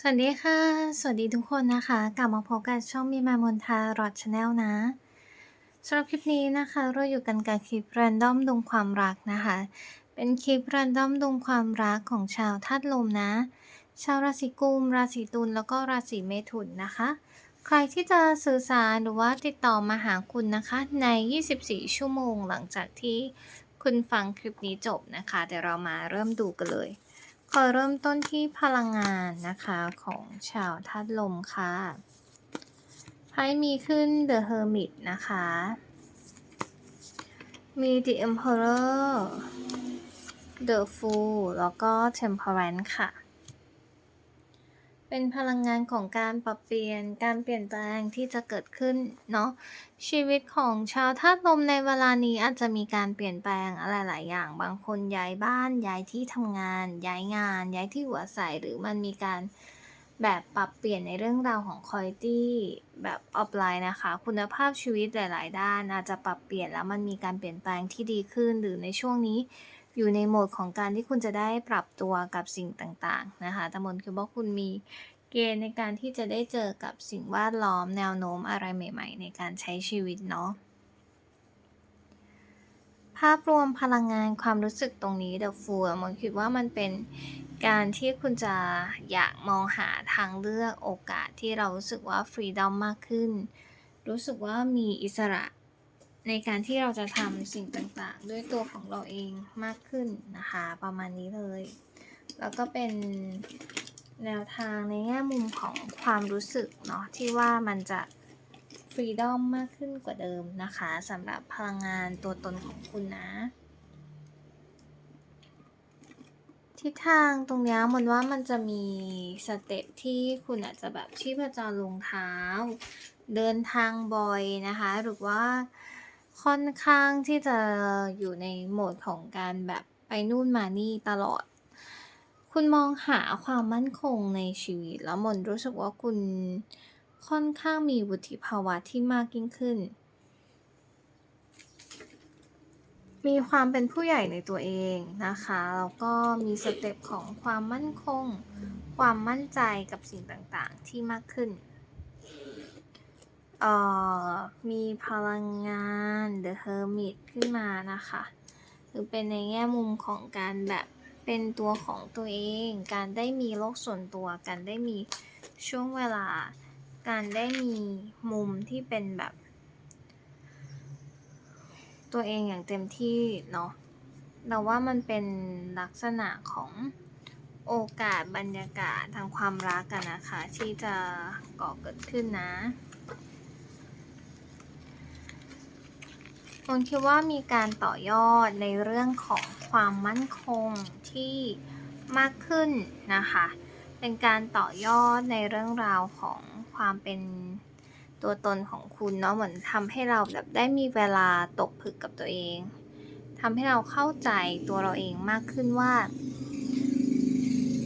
สวัสดีค่ะ สวัสดีทุกคนนะคะ กลับมาพบกับช่องมีมามนทารอดชาแนลนะสำหรับคลิปนี้นะคะ เราอยู่กันกับคลิปแรนดอมดวงความรักนะคะ เป็นคลิปแรนดอมดวงความรักของชาวธาตุลมนะ ชาวราศีกุม ราศีตุลแล้วก็ราศีเมถุนนะคะ ใครที่จะสื่อสารหรือว่าติดต่อมาหาคุณนะคะ ใน 24 ชั่วโมงหลังจากที่คุณฟังคลิปนี้จบนะคะ เดี๋ยวเรามาเริ่มดูกันเลย อเริ่มต้นที่พลังงานนะคะของชาวธาตุลมค่ะไพ่มีขึ้น The Hermit นะคะ มี The Emperor The Fool แล้วก็ Temperance ค่ะ เป็นพลังงานของการปรับเปลี่ยน การเปลี่ยนแปลงที่จะเกิดขึ้นเนาะ ชีวิตของชาวธาตุลมในเวลานี้อาจจะมีการเปลี่ยนแปลงอะไรหลายอย่าง บางคนย้ายบ้าน ย้ายที่ทำงาน ย้ายงาน ย้ายที่อยู่อาศัย หรือมันมีการแบบปรับเปลี่ยนในเรื่องราวของคุณภาพแบบออฟไลน์นะคะ คุณภาพชีวิตหลาย ๆ ด้านอาจจะปรับเปลี่ยนแล้วมันมีการเปลี่ยนแปลงที่ดีขึ้นหรือในช่วงนี้ อยู่ในโหมดของการที่คุณจะได้ปรับตัวกับสิ่งต่างๆนะคะแต่มนคือว่าคุณมีเกณฑ์ในการที่จะได้เจอกับสิ่งแวดล้อมแนวโน้มอะไรใหม่ ๆ ในการใช้ชีวิตเนาะภาพรวมพลังงานความรู้สึกตรงนี้ The Fool มนคิดว่ามันเป็นการที่คุณจะอยากมองหาทางเลือกโอกาสที่เรารู้สึกว่าฟรีดอมมากขึ้น รู้สึกว่ามีอิสระ ในการที่เราจะทำสิ่งต่างๆ ด้วยตัวของเราเองมากขึ้นนะคะ ประมาณนี้เลย แล้วก็เป็นแนวทางในแง่มุมของความรู้สึกเนาะที่ว่ามันจะฟรีดอมมากขึ้นกว่าเดิมนะคะสำหรับพลังงานตัวตนของคุณนะ ทิศทางตรงนี้มันว่ามันจะมีสเต็ปที่คุณอาจจะแบบชีพจรลงเท้า เดินทางบ่อยนะคะ หรือว่า ค่อนข้างที่จะอยู่ในโหมดของการแบบไปนู่นมานี่ตลอด คุณมองหาความมั่นคงในชีวิต แล้วมนรู้สึกว่าคุณค่อนข้างมีวุฒิภาวะที่มากยิ่งขึ้น มีความเป็นผู้ใหญ่ในตัวเองนะคะ แล้วก็มีสเต็ปของความมั่นคง ความมั่นใจกับสิ่งต่างๆที่มากขึ้น เอ่อมีพลังงาน The Hermit ขึ้นมานะคะหรือเป็นในแง่มุมของการแบบเป็นตัวของตัวเอง การได้มีโลกส่วนตัว การได้มีช่วงเวลา การได้มีมุมที่เป็นแบบ ตัวเองอย่างเต็มที่เนาะเราว่ามันเป็นลักษณะของโอกาสบรรยากาศทางความรักกันนะคะ ที่จะก่อเกิดขึ้นนะ ผมคิดว่ามีการต่อยอดในเรื่องของความมั่นคงที่มากขึ้นนะคะ เป็นการต่อยอดในเรื่องราวของความเป็นตัวตนของคุณเนาะเหมือนทำให้เราแบบได้มีเวลาตกผึกกับตัวเองทำให้เราเข้าใจตัวเราเองมากขึ้นว่า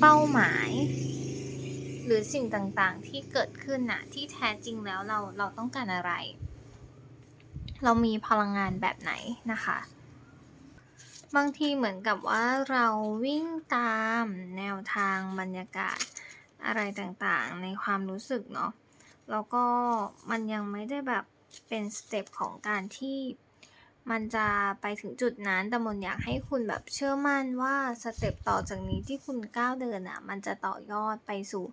เป้าหมาย หรือสิ่งต่างๆที่เกิดขึ้นน่ะที่แท้จริงแล้วเราเราต้องการอะไร เรามีพลังงานแบบไหนนะคะ บางทีเหมือนกับว่าเราวิ่งตามแนวทางบรรยากาศอะไรต่างๆ ในความรู้สึกเนาะแล้วก็มันยังไม่ได้แบบเป็นสเต็ปของการที่มันจะไปถึงจุดนั้น แต่มนอยากให้คุณแบบเชื่อมั่นว่าสเต็ปต่อจากนี้ที่คุณก้าวเดินอะ มันจะต่อยอดไปสู่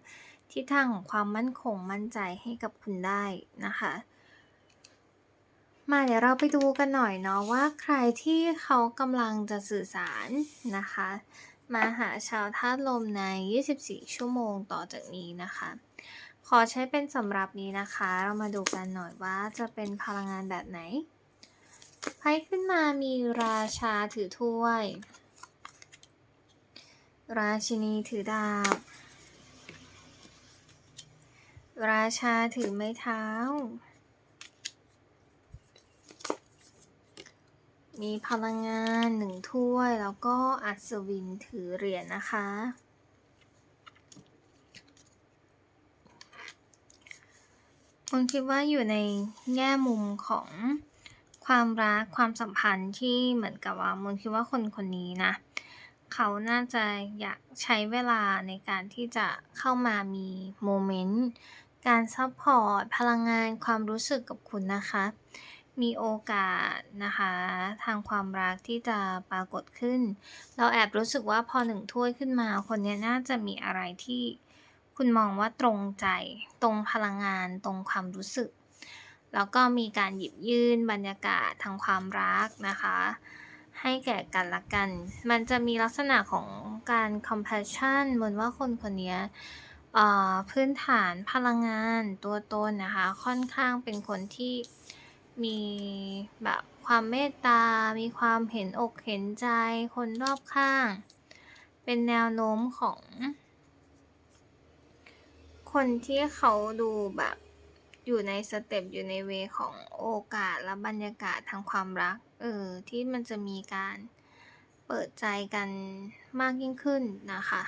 ทิศทางของความมั่นคงมั่นใจให้กับคุณได้นะคะ มาเดี๋ยวเราไปดูกันหน่อยเนาะว่าใครที่เขากำลังจะสื่อสารนะคะ มาหาชาวธาตุลมใน 24 ชั่วโมงต่อจากนี้นะคะ ขอใช้เป็นสำหรับนี้นะคะ เรามาดูกันหน่อยว่าจะเป็นพลังงานแบบไหนไพ่ขึ้นมามีราชาถือถ้วย ราชินีถือดาบ ราชาถือไม้เท้า มีพลังงานหนึ่งถ้วยแล้วก็อัศวินถือเหรียญนะคะ ผมคิดว่าอยู่ในแง่มุมของความรักความสัมพันธ์ที่เหมือนกับว่ามนคิดว่าคนคนนี้นะ เขาน่าจะอยากใช้เวลาในการที่จะเข้ามามีโมเมนต์การซัปพอร์ตพลังงานความรู้สึกกับคุณนะคะ มีโอกาสนะคะ ทางความรักที่จะปรากฏขึ้น เราแอบรู้สึกว่าพอหนึ่งถ้วยขึ้นมา คนนี้น่าจะมีอะไรที่คุณมองว่าตรงใจ ตรงพลังงาน ตรงความรู้สึก แล้วก็มีการหยิบยื่นบรรยากาศทางความรักนะคะ ให้แก่กันละกัน มันจะมีลักษณะของการ compassion เหมือนว่าคนคนนี้เอ่อพื้นฐานพลังงานตัวตนนะคะ ค่อนข้างเป็นคนที่ มีแบบความเมตตา มีความเห็นอกเห็นใจคนรอบข้าง เป็นแนวโน้มของ คนที่เขาดูแบบอยู่ในสเต็ปอยู่ในเวของโอกาสและบรรยากาศทางความรัก เออ ที่มันจะมีการเปิดใจกันมากยิ่งขึ้นนะคะ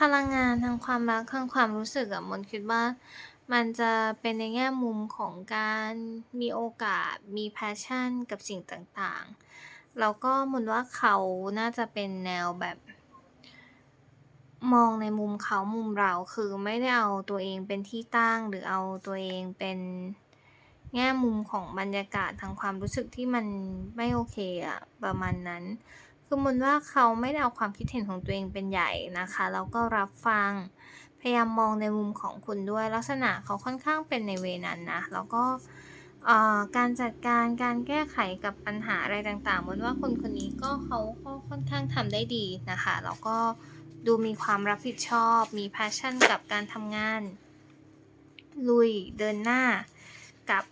พลังงานทางความรักทางความรู้สึกอะมนคิดว่า มันจะเป็นในแง่มุมของการมีโอกาสมี passion กับสิ่งต่างๆ แล้วก็มนว่าเขาน่าจะเป็นแนวแบบ มองในมุมเขามุมเราคือไม่ได้เอาตัวเองเป็นที่ตั้งหรือเอาตัวเองเป็นแง่มุมของบรรยากาศทางความรู้สึกที่มันไม่โอเคอะประมาณนั้น คือมนว่าเขาไม่ได้เอาความคิดเห็นของตัวเองเป็นใหญ่นะคะแล้วก็รับฟัง พยายามมองในมุมของคุณด้วยลักษณะเขาค่อนข้างเป็นในเวนั้นนะแล้วก็การจัดการการแก้ไขกับปัญหาอะไรต่างๆมนว่าคนคนนี้ก็เขาก็ค่อนข้างทำได้ดีนะคะแล้วก็ดูมีความรับผิดชอบ มี passion กับการทำงาน ลุยเดินหน้ากับ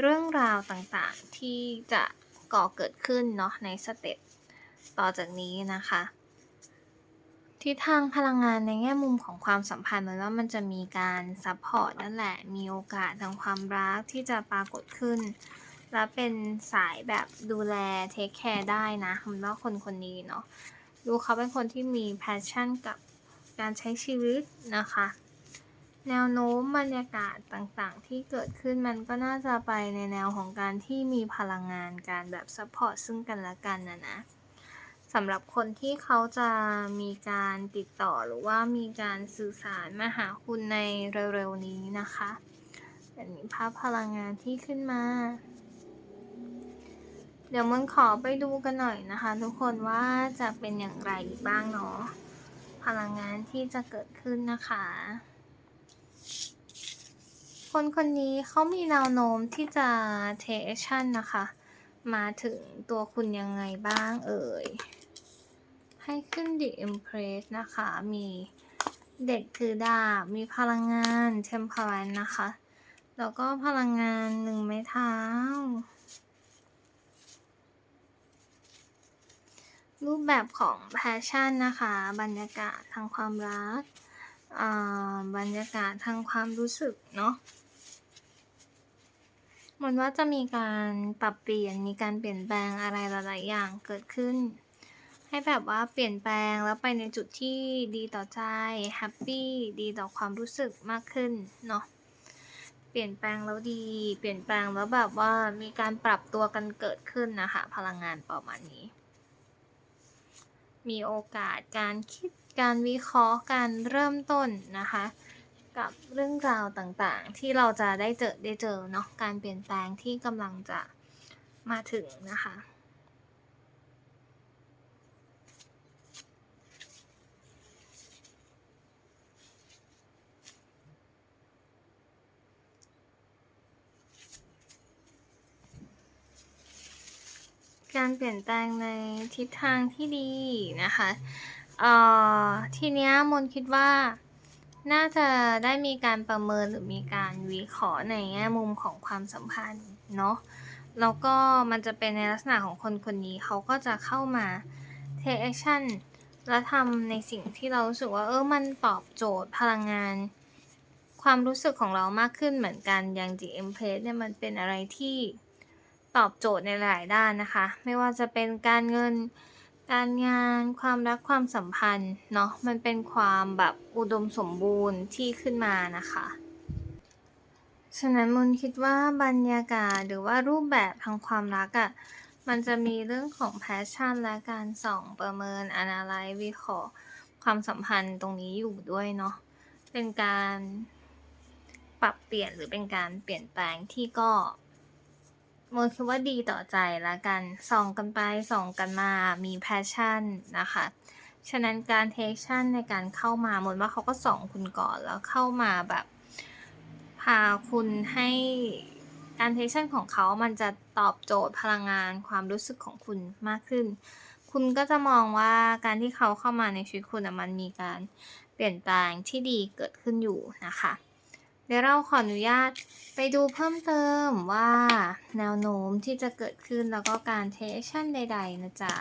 เรื่องราวต่างๆที่จะก่อเกิดขึ้นเนาะในสเต็ป ต่อจากนี้นะคะ ทิศทางพลังงานในแง่มุมของความสัมพันธ์มนว่ามันจะมีการซัปพอร์ตนั่นแหละ มีโอกาสทางความรักที่จะปรากฏขึ้น และเป็นสายแบบดูแลเทกแคร์ได้นะมนว่าคนคนนี้เนาะดูเขาเป็นคนที่มี passion กับการใช้ชีวิตนะคะแนวโน้มบรรยากาศต่างๆ ที่เกิดขึ้นมันก็น่าจะไปในแนวของการที่มีพลังงานการแบบซัปพอร์ตซึ่งกันและกันอะนะ สำหรับคนที่เขาจะมีการติดต่อหรือว่ามีการสื่อสารมาหาคุณในเร็วๆนี้นะคะอันนี้ภาพพลังงานที่ขึ้นมา เดี๋ยวมนขอไปดูกันหน่อยนะคะ ทุกคนว่าจะเป็นอย่างไรบ้างเนาะพลังงานที่จะเกิดขึ้นนะคะ คนคนนี้เขามีแนวโน้มที่จะ take action นะคะ มาถึงตัวคุณยังไงบ้างเอ่ย ให้ขึ้น The Empress นะคะ มีเด็กถือดาบ มีพลังงาน Temperance นะคะ แล้วก็พลังงานหนึ่งไม้เท้า รูปแบบของ passion นะคะ บรรยากาศทางความรักอ่าบรรยากาศทางความรู้สึกเนาะมันว่าจะมีการปรับเปลี่ยน มีการเปลี่ยนแปลงอะไรหลาย ๆ อย่างเกิดขึ้น ให้แบบว่าเปลี่ยนแปลงแล้วไปในจุดที่ดีต่อใจแฮปปีดีต่อความรู้สึกมากขึ้นเนาะเปลี่ยนแปลงแล้วดี เปลี่ยนแปลงแล้วแบบว่ามีการปรับตัวกันเกิดขึ้นนะคะพลังงานประมาณนี้ มีโอกาสการคิดการวิเคราะห์การเริ่มต้นนะคะ กับเรื่องราวต่างๆ ที่เราจะได้เจอได้เจอเนาะการเปลี่ยนแปลงที่กำลังจะมาถึงนะคะ การเปลี่ยนแปลงในทิศทางที่ดีนะคะเอ่อทีเนี้ยมนคิดว่า น่าจะได้มีการประเมินหรือมีการวิเคราะห์ในแง่มุมของความสัมพันธ์เนาะแล้วก็มันจะเป็นในลักษณะของคนคนนี้เขาก็จะเข้ามา take action และทำในสิ่งที่เรารู้สึกว่าเออมันตอบโจทย์พลังงาน ความรู้สึกของเรามากขึ้นเหมือนกันอย่าง The Empress เนี่ยมันเป็นอะไรที่ ตอบโจทย์ในหลายด้านนะคะ ไม่ว่าจะเป็นการเงินการงานความรักความสัมพันธ์เนาะมันเป็นความแบบอุดมสมบูรณ์ที่ขึ้นมานะคะ ฉะนั้นมนคิดว่าบรรยากาศหรือว่ารูปแบบทางความรักอะ่ะมันจะมีเรื่องของแพชชั่นและการส่องประเมิน analyze วิเคราะห์ความสัมพันธ์ตรงนี้อยู่ด้วยเนาะเป็นการปรับเปลี่ยนหรือเป็นการเปลี่ยนแปลงที่ก็ มนคิดว่าดีต่อใจละกันส่องกันไปส่องกันมามีแพชชั่นนะคะ ฉะนั้นการเทคชั่นในการเข้ามามนว่าเขาก็ส่องคุณก่อนแล้วเข้ามาแบบ พาคุณให้การเทคชั่นของเขามันจะตอบโจทย์พลังงานความรู้สึกของคุณมากขึ้น คุณก็จะมองว่าการที่เขาเข้ามาในชีวิตคุณมันมีการเปลี่ยนแปลงที่ดีเกิดขึ้นอยู่นะคะ เดี๋ยวเราขออนุญาตไปดูเพิ่มเติมว่าแนวโน้มที่จะเกิดขึ้นแล้วก็การเทคชั่นใด ๆ นะจ๊ะ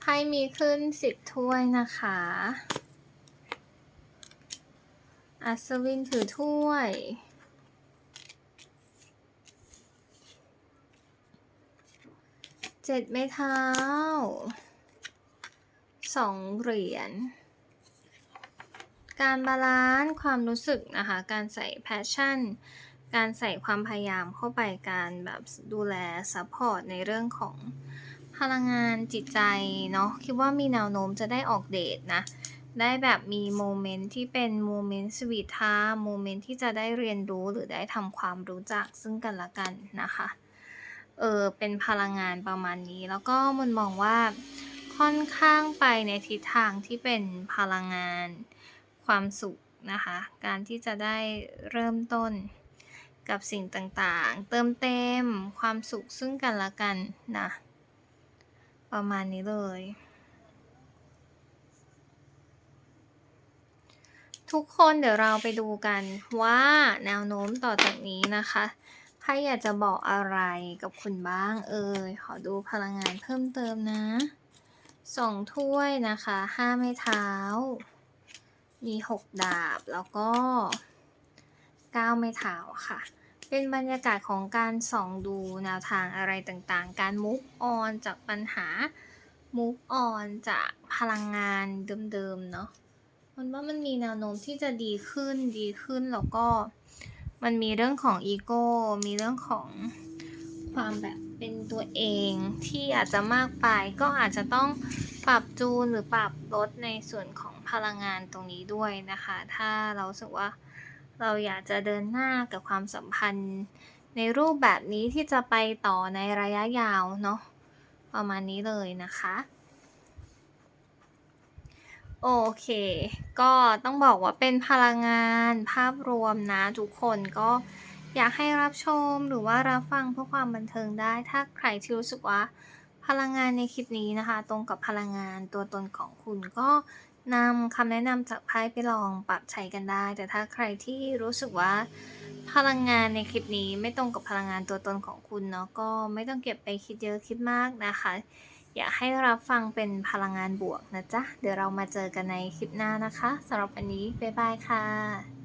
ไพ่มีขึ้นสิบถ้วยนะคะ อัศวินถือถ้วย เจ็ดไม้เท้า สองเหรียญ การบาลานซ์ความรู้สึกนะคะ การใส่แพชชั่น การใส่ความพยายามเข้าไป การแบบดูแลซัพพอร์ตในเรื่องของพลังงานจิตใจเนาะ คิดว่ามีแนวโน้มจะได้ออกเดทนะ ได้แบบมีโมเมนต์ที่เป็นโมเมนต์สวีททม์โมเมนต์ที่จะได้เรียนรู้หรือได้ทำความรู้จักซึ่งกันและกันนะคะ เออ เป็นพลังงานประมาณนี้ แล้วก็มันมองว่าค่อนข้างไปในทิศทางที่เป็นพลังงาน ความสุขนะคะ การที่จะได้เริ่มต้นกับสิ่งต่างๆ เติมเต็มความสุขซึ่งกันและกันนะประมาณนี้เลย ทุกคนเดี๋ยวเราไปดูกันว่าแนวโน้มต่อจากนี้นะคะใครอยากจะบอกอะไรกับคุณบ้างเอ่ยขอดูพลังงานเพิ่มเติมนะสองถ้วยนะคะห้าไม้เท้า มีหกดาบแล้วก็เก้าไม้เท้าค่ะ เป็นบรรยากาศของการส่องดูแนวทางอะไรต่างๆ การมุกออนจากปัญหามุกออนจากพลังงานเดิมๆเนาะมันว่ามันมีแนวโน้มที่จะดีขึ้นดีขึ้นแล้วก็มันมีเรื่องของอีโก้ มีเรื่องของความแบบเป็นตัวเองที่อาจจะมากไปก็อาจจะต้องปรับจูนหรือปรับลดในส่วนของ พลังงานตรงนี้ด้วยนะคะ ถ้าเราสึกว่าเราอยากจะเดินหน้ากับความสัมพันธ์ ในรูปแบบนี้ที่จะไปต่อในระยะยาวเนาะประมาณนี้เลยนะคะโอเค ก็ต้องบอกว่าเป็นพลังงานภาพรวมนะทุกคนก็อยากให้รับชมหรือว่ารับฟังเพื่อความบันเทิงได้ ถ้าใครที่รู้สึกว่าพลังงานในคลิปนี้นะคะ ตรงกับพลังงานตัวตนของคุณก็ นำคำแนะนำจากไพ่ไปลองปรับใช้กันได้ แต่ถ้าใครที่รู้สึกว่า พลังงานในคลิปนี้ไม่ตรงกับพลังงานตัวตนของคุณเนาะก็ไม่ต้องเก็บไปคิดเยอะคิดมากนะคะ อยากให้รับฟังเป็นพลังงานบวกนะจ๊ะ เดี๋ยวเรามาเจอกันในคลิปหน้านะคะสำหรับวันนี้บ๊ายบายค่ะ